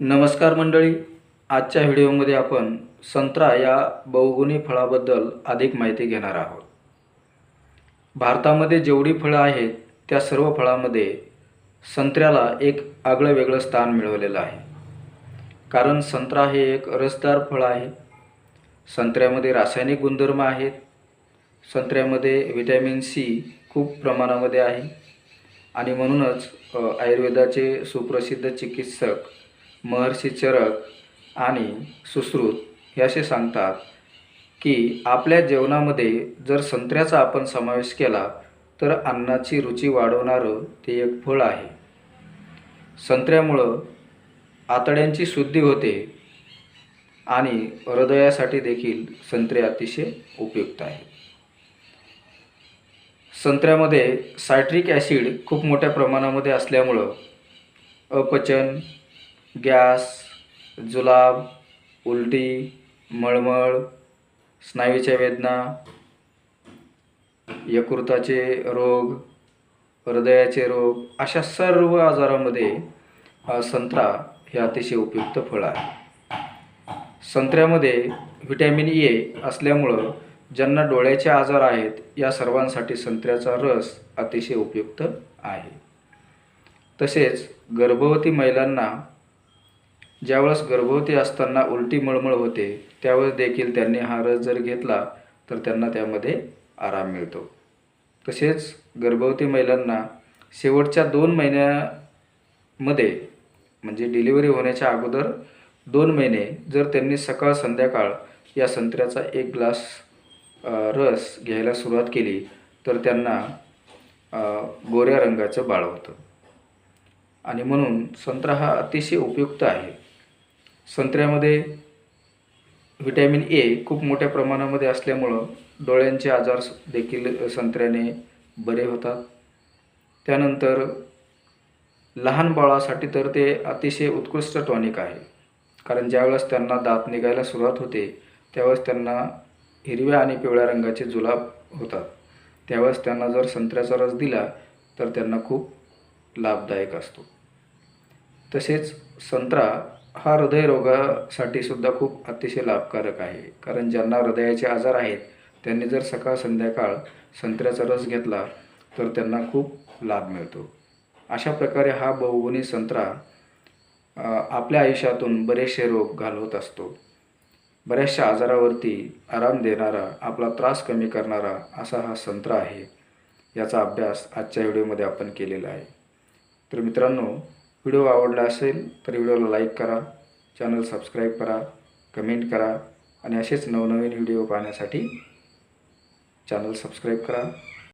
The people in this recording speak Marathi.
नमस्कार मंडळी. आजच्या व्हिडिओमध्ये आपण संत्रा या बहुगुणी फळाबद्दल अधिक माहिती घेणार आहोत. भारतामध्ये जेवढी फळं आहेत त्या सर्व फळामध्ये संत्र्याला एक आगळं वेगळं स्थान मिळवलेलं आहे. कारण संत्रा हे एक रसदार फळ आहे. संत्र्यामध्ये रासायनिक गुणधर्म आहेत. संत्र्यामध्ये व्हिटॅमिन सी खूप प्रमाणामध्ये आहे. आणि म्हणूनच आयुर्वेदाचे सुप्रसिद्ध चिकित्सक महर्षी चरक आणि सुश्रुत हे असे सांगतात की आपल्या जेवणामध्ये जर संत्र्याचा आपण समावेश केला तर अन्नाची रुची वाढवणारं ते एक फळ आहे. संत्र्यामुळं आतड्यांची शुद्धी होते आणि हृदयासाठी देखील संत्रे अतिशय उपयुक्त आहे संत्र्यामध्ये सायट्रिक ॲसिड खूप मोठ्या प्रमाणामध्ये असल्यामुळं अपचन गॅस जुलाब उलटी मळमळ स्नायूच्या वेदना यकृताचे रोग हृदयाचे रोग अशा सर्व आजारामध्ये संत्रा हे अतिशय उपयुक्त फळ आहे. संत्र्यामध्ये व्हिटॅमिन ए असल्यामुळं ज्यांना डोळ्याचे आजार आहेत या सर्वांसाठी संत्र्याचा रस अतिशय उपयुक्त आहे. तसेच गर्भवती महिलांना ज्यावेळेस गर्भवती असताना उलटी मळमळ होते त्यावेळेस देखील त्यांनी हा रस जर घेतला तर त्यांना त्यामध्ये आराम मिळतो. तसेच गर्भवती महिलांना शेवटच्या दोन महिन्यामध्ये म्हणजे डिलिव्हरी होण्याच्या अगोदर दोन महिने जर त्यांनी सकाळ संध्याकाळ या संत्र्याचा एक ग्लास रस घ्यायला सुरुवात केली तर त्यांना गोऱ्या रंगाचं बाळ होतं. आणि म्हणून संत्रा हा अतिशय उपयुक्त आहे. संत्र्यामध्ये व्हिटॅमिन ए खूप मोठ्या प्रमाणामध्ये असल्यामुळं डोळ्यांचे आजार देखील संत्र्याने बरे होतात. त्यानंतर लहान बाळासाठी तर ते अतिशय उत्कृष्ट टॉनिक आहे. कारण ज्यावेळेस त्यांना दात निघायला सुरुवात होते त्यावेळेस त्यांना हिरव्या आणि पिवळ्या रंगाचे जुलाब होतात. त्यावेळेस त्यांना जर संत्र्याचा रस दिला तर त्यांना खूप लाभदायक असतो. तसेच संत्रा हा हृदयरोगासाठी सुद्धा खूप अतिशय लाभकारक आहे. कारण ज्यांना हृदयाचे आजार आहेत त्यांनी जर सकाळ संध्याकाळ संत्र्याचा रस घेतला तर त्यांना खूप लाभ मिळतो. अशा प्रकारे हा बहुगुणी संत्रा आपल्या आयुष्यातून बरेचसे रोग घालवत असतो. बऱ्याचशा आजारावरती आराम देणारा आपला त्रास कमी करणारा असा हा संत्रा आहे. याचा अभ्यास आजच्या व्हिडिओमध्ये आपण केलेला आहे. तर मित्रांनो व्हिडिओ आवडला असेल तर व्हिडिओला लाईक करा चॅनल सबस्क्राईब करा कमेंट करा आणि असेच नवनवीन व्हिडिओ पाहण्यासाठी चॅनल सबस्क्राईब करा.